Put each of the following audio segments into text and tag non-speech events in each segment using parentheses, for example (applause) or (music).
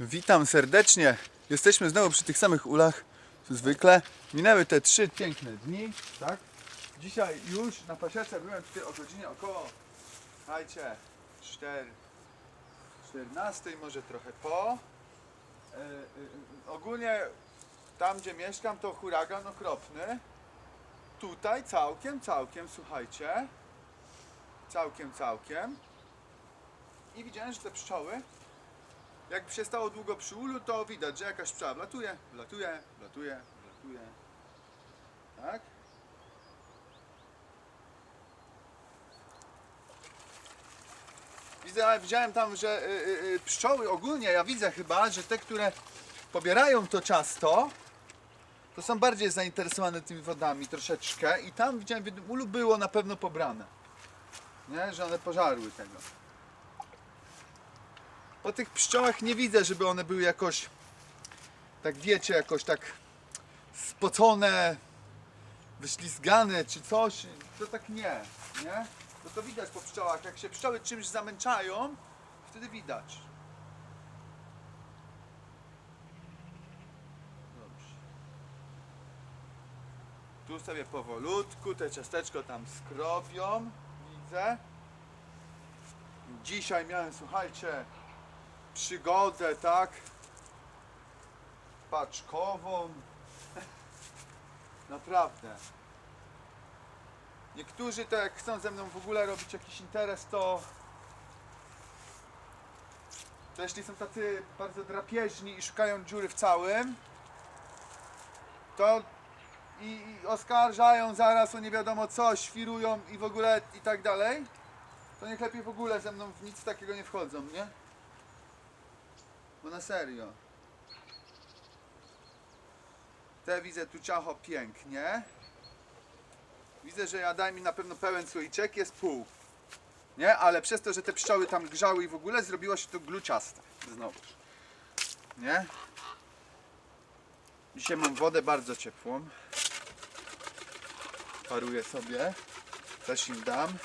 Witam serdecznie. Jesteśmy znowu przy tych samych ulach, co zwykle. Minęły te trzy piękne dni, tak? Dzisiaj już na pasiece byłem tutaj o godzinie około, słuchajcie, 4, 14, może trochę po. E, e, ogólnie tam, gdzie mieszkam, to huragan okropny. Tutaj całkiem, całkiem, słuchajcie. Całkiem, całkiem. I widziałem, że te pszczoły jak przestało długo przy ulu, to widać, że jakaś pszczoła wlatuje, wlatuje, wlatuje, wlatuje. Tak? Widzę, widziałem tam, że y, y, y, pszczoły ogólnie, ja widzę chyba, że te, które pobierają to ciasto, to są bardziej zainteresowane tymi wodami troszeczkę i tam widziałem, w ulu było na pewno pobrane. Nie? Że one pożarły tego. Po tych pszczołach nie widzę, żeby one były jakoś, tak wiecie, jakoś tak spocone, wyślizgane czy coś. To tak nie, nie? Bo to widać po pszczołach. Jak się pszczoły czymś zamęczają, wtedy widać. Dobrze. Tu sobie powolutku te ciasteczko tam skrobią, widzę. Dzisiaj miałem, słuchajcie, przygodę, tak? Paczkową. (laughs) Naprawdę. Niektórzy to jak chcą ze mną w ogóle robić jakiś interes, to to jeśli są tacy bardzo drapieżni i szukają dziury w całym, to i, i oskarżają zaraz o nie wiadomo co, świrują i w ogóle i tak dalej, to niech lepiej w ogóle ze mną w nic takiego nie wchodzą, nie? Bo na serio. Te widzę tu ciacho pięknie. Widzę, że ja mi na pewno pełen słoiczek, jest pół. Nie? Ale przez to, że te pszczoły tam grzały i w ogóle zrobiło się to gluciaste. Znowu. Nie? Dzisiaj mam wodę bardzo ciepłą. Paruję sobie. Też im dam.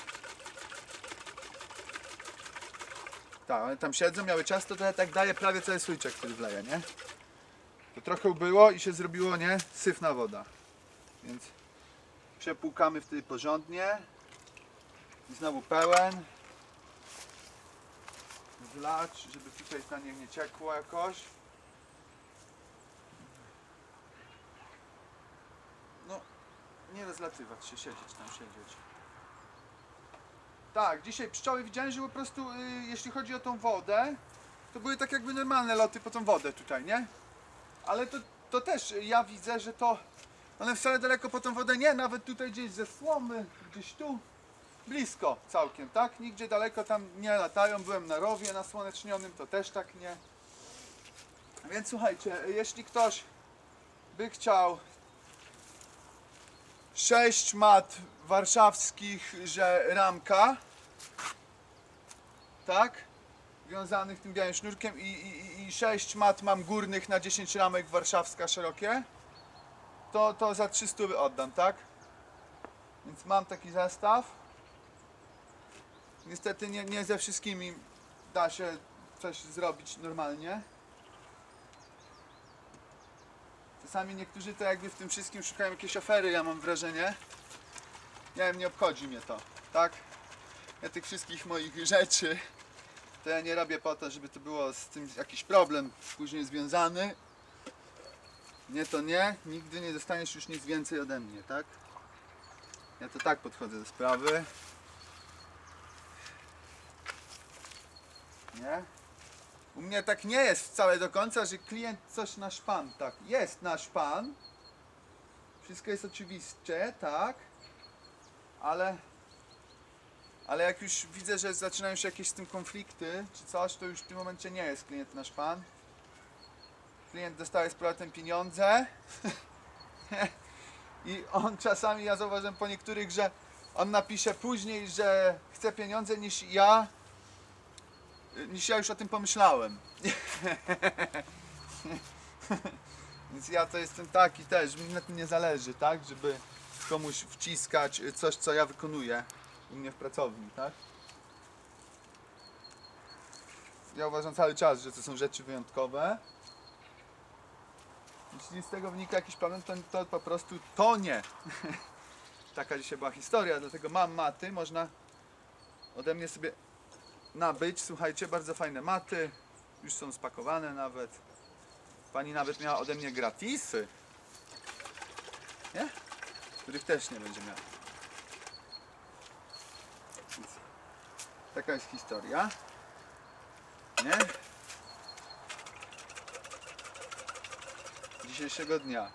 Tak, one tam siedzą, miały ciasto, to ja tak daję prawie cały słoiczek, który wleję, nie? To trochę ubyło i się zrobiło, nie? Syfna woda. Więc przepłukamy wtedy porządnie. I znowu pełen. Wlać, żeby tutaj na nim nie ciekło jakoś. No, nie rozlatywać się, siedzieć tam, siedzieć. Tak, dzisiaj pszczoły widziałem, że po prostu, y, jeśli chodzi o tą wodę, to były tak jakby normalne loty po tą wodę tutaj, nie? Ale to, to też ja widzę, że to one wcale daleko po tą wodę nie, nawet tutaj gdzieś ze słomy, gdzieś tu, blisko całkiem, tak? Nigdzie daleko tam nie latają. Byłem na rowie nasłonecznionym, to też tak nie. Więc słuchajcie, jeśli ktoś by chciał sześć mat warszawskich, że ramka, tak? Wiązanych tym białym sznurkiem i, i, i 6 mat mam górnych na 10 ramek warszawska szerokie, to, to za 300 oddam, tak? Więc mam taki zestaw. Niestety nie, nie ze wszystkimi da się coś zrobić normalnie. Czasami niektórzy to jakby w tym wszystkim szukają jakiejś afery, ja mam wrażenie. Nie wiem, nie obchodzi mnie to, tak? Ja tych wszystkich moich rzeczy to ja nie robię po to, żeby to było z tym jakiś problem później związany. Nie to nie, nigdy nie dostaniesz już nic więcej ode mnie, tak? Ja to tak podchodzę do sprawy. Nie? U mnie tak nie jest wcale do końca, że klient coś nasz pan, tak, jest nasz pan. Wszystko jest oczywiste, tak? Ale ale jak już widzę, że zaczynają się jakieś z tym konflikty czy coś, to już w tym momencie nie jest klient nasz pan. Klient dostaje z powrotem pieniądze. (laughs) I on czasami, ja zauważyłem po niektórych, że on napisze później, że chce pieniądze niż ja, niż ja już o tym pomyślałem. (laughs) Więc ja to jestem taki też, mi na tym nie zależy, tak? Żeby komuś wciskać coś, co ja wykonuję u mnie w pracowni, tak? ja uważam cały czas, że to są rzeczy wyjątkowe. Jeśli z tego wynika jakiś problem, to, to po prostu to nie. (laughs) Taka dzisiaj była historia, dlatego mam maty, można ode mnie sobie nabyć. Słuchajcie, bardzo fajne maty, już są spakowane nawet. Pani nawet miała ode mnie gratisy. Nie? Których też nie będzie miała. Taka jest historia. Nie? Dzisiejszego dnia.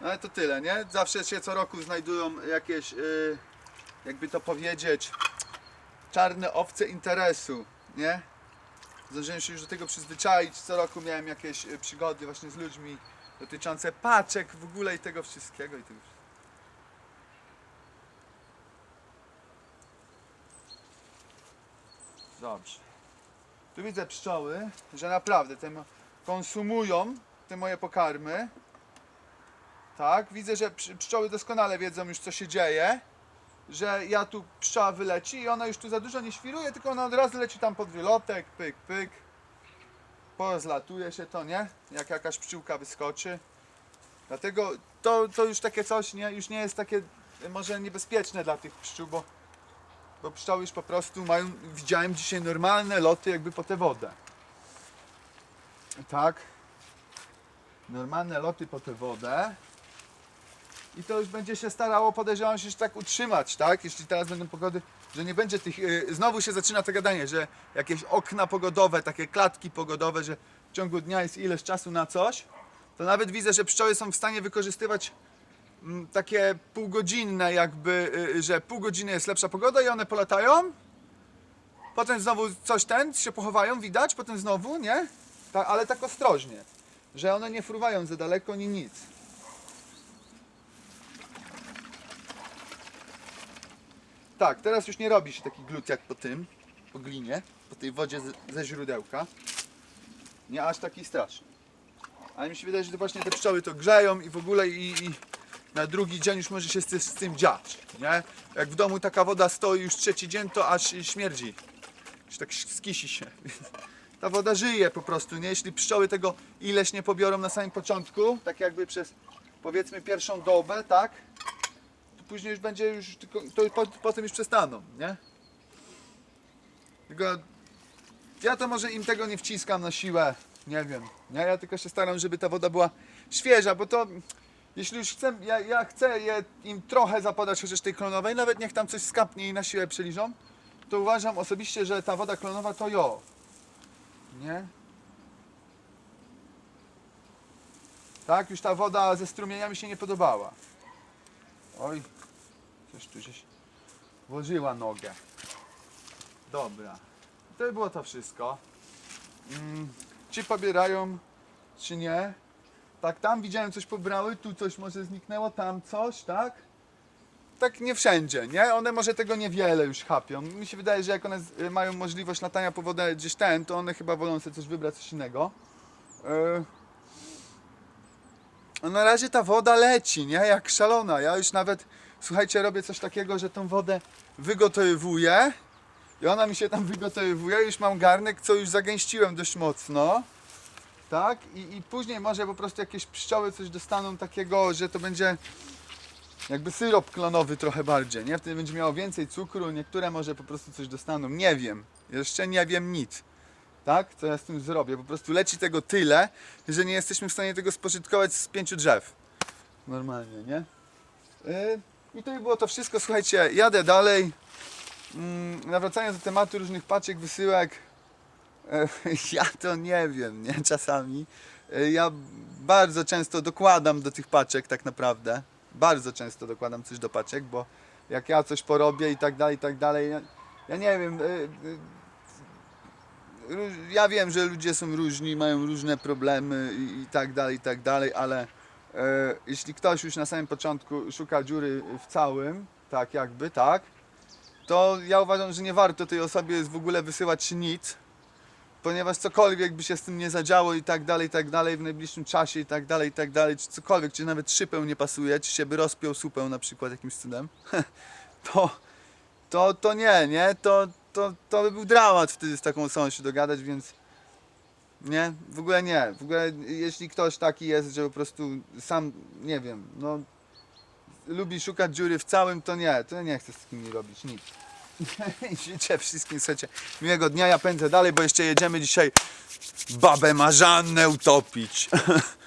No ale to tyle, nie? Zawsze się co roku znajdują jakieś, yy, jakby to powiedzieć, czarne owce interesu, nie? Zdążyłem się już do tego przyzwyczaić. Co roku miałem jakieś y, przygody właśnie z ludźmi dotyczące paczek w ogóle i tego wszystkiego i tego wszystkiego. Dobrze. Tu widzę pszczoły, że naprawdę te konsumują te moje pokarmy. Tak, widzę, że psz- pszczoły doskonale wiedzą już co się dzieje. Że ja tu pszczoła wyleci i ona już tu za dużo nie świruje, tylko ona od razu leci tam pod wylotek, pyk, pyk. Pozlatuje się to, nie? Jak jakaś pszczółka wyskoczy. Dlatego to, to już takie coś nie, już nie jest takie e, może niebezpieczne dla tych pszczół, bo, bo pszczoły już po prostu mają, widziałem dzisiaj normalne loty jakby po tę wodę. Tak. Normalne loty po tę wodę. I to już będzie się starało, podejrzewam się, że tak utrzymać, tak? Jeśli teraz będą pogody, że nie będzie tych, yy, znowu się zaczyna to gadanie, że jakieś okna pogodowe, takie klatki pogodowe, że w ciągu dnia jest ileś czasu na coś, to nawet widzę, że pszczoły są w stanie wykorzystywać mm, takie półgodzinne jakby, y, że pół godziny jest lepsza pogoda i one polatają. Potem znowu coś ten, się pochowają, widać, potem znowu, nie? Ta, ale tak ostrożnie, że one nie fruwają za daleko, ni nic. Tak, teraz już nie robi się taki glut jak po tym, po glinie, po tej wodzie ze źródełka. Nie aż taki straszny. Ale mi się wydaje, że to właśnie te pszczoły to grzeją i w ogóle i, i na drugi dzień już może się z, z tym dziać, nie? Jak w domu taka woda stoi już trzeci dzień, to aż śmierdzi. Już tak skisi się. (laughs) Ta woda żyje po prostu, nie? Jeśli pszczoły tego ileś nie pobiorą na samym początku, tak jakby przez powiedzmy pierwszą dobę, tak? Później już będzie już tylko, to po, potem już przestaną, nie? Tylko ja to może im tego nie wciskam na siłę, nie wiem. Nie? Ja tylko się staram, żeby ta woda była świeża, bo to jeśli już chcę, ja, ja chcę je, im trochę zapodać chociaż tej klonowej, nawet niech tam coś skapnie i na siłę przeliżą, to uważam osobiście, że ta woda klonowa to jo. Nie? Tak, już ta woda ze strumienia mi się nie podobała. Oj, coś tu gdzieś włożyła nogę. Dobra. To by było to wszystko. Mm, czy pobierają, czy nie? Tak, tam widziałem coś pobrały, tu coś może zniknęło, tam coś, tak? Tak nie wszędzie, nie? One może tego niewiele już chapią. Mi się wydaje, że jak one z- mają możliwość latania po wodę gdzieś ten, to one chyba wolą sobie coś wybrać, coś innego. Yy. Na razie ta woda leci, nie? Jak szalona. Ja już nawet, słuchajcie, robię coś takiego, że tą wodę wygotowuję i ona mi się tam wygotowuje. Już mam garnek, co już zagęściłem dość mocno. Tak? I, I później może po prostu jakieś pszczoły coś dostaną takiego, że to będzie jakby syrop klonowy trochę bardziej, nie? Wtedy będzie miało więcej cukru, niektóre może po prostu coś dostaną. Nie wiem. Jeszcze nie wiem nic. Tak? Co ja z tym zrobię? Po prostu leci tego tyle, że nie jesteśmy w stanie tego spożytkować z pięciu drzew. Normalnie, nie? Yy, I to by było to wszystko. Słuchajcie, jadę dalej. Mm, nawracając do tematu różnych paczek, wysyłek, e, (laughs) ja to nie wiem, nie? Czasami. E, Ja bardzo często dokładam do tych paczek tak naprawdę. Bardzo często dokładam coś do paczek, bo jak ja coś porobię i tak dalej, i tak dalej, ja, ja nie wiem. e, Ja wiem, że ludzie są różni, mają różne problemy i, tak dalej, i tak dalej, ale jeśli ktoś już na samym początku szuka dziury w całym, tak jakby, tak, to ja uważam, że nie warto tej osobie w ogóle wysyłać nic, ponieważ cokolwiek by się z tym nie zadziało i tak dalej, i tak dalej w najbliższym czasie i tak dalej, i tak dalej, czy cokolwiek, czy nawet szypę nie pasuje, czy się by rozpiął supę na przykład jakimś cudem, (laughs) to, to, to nie, nie, to, to, to by był dramat wtedy z taką osobą się dogadać, więc nie, w ogóle nie. W ogóle jeśli ktoś taki jest, że po prostu sam, nie wiem, no lubi szukać dziury w całym, to nie, to nie chcę z nimi robić nic. (laughs) Życzę wszystkim, słuchajcie, miłego dnia, ja pędzę dalej, bo jeszcze jedziemy dzisiaj babę Marzannę utopić. (laughs)